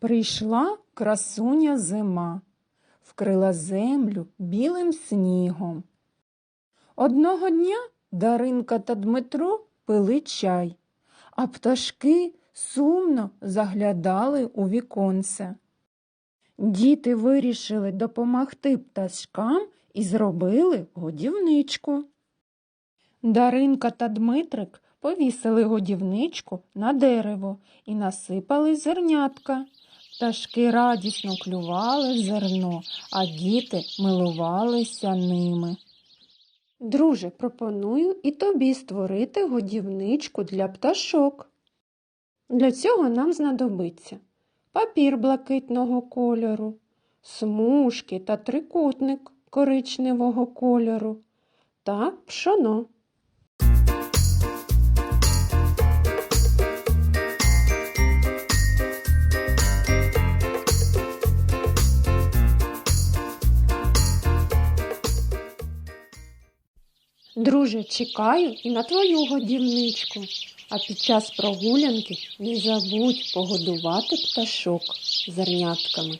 Прийшла красуня зима, вкрила землю білим снігом. Одного дня Даринка та Дмитро пили чай, а пташки сумно заглядали у віконце. Діти вирішили допомогти пташкам і зробили годівничку. Даринка та Дмитрик повісили годівничку на дерево і насипали зернятка. Пташки радісно клювали зерно, а діти милувалися ними. Друже, пропоную і тобі створити годівничку для пташок. Для цього нам знадобиться папір блакитного кольору, смужки та трикутник коричневого кольору та пшоно. Друже, чекаю і на твою годівничку. А під час прогулянки не забудь погодувати пташок зернятками.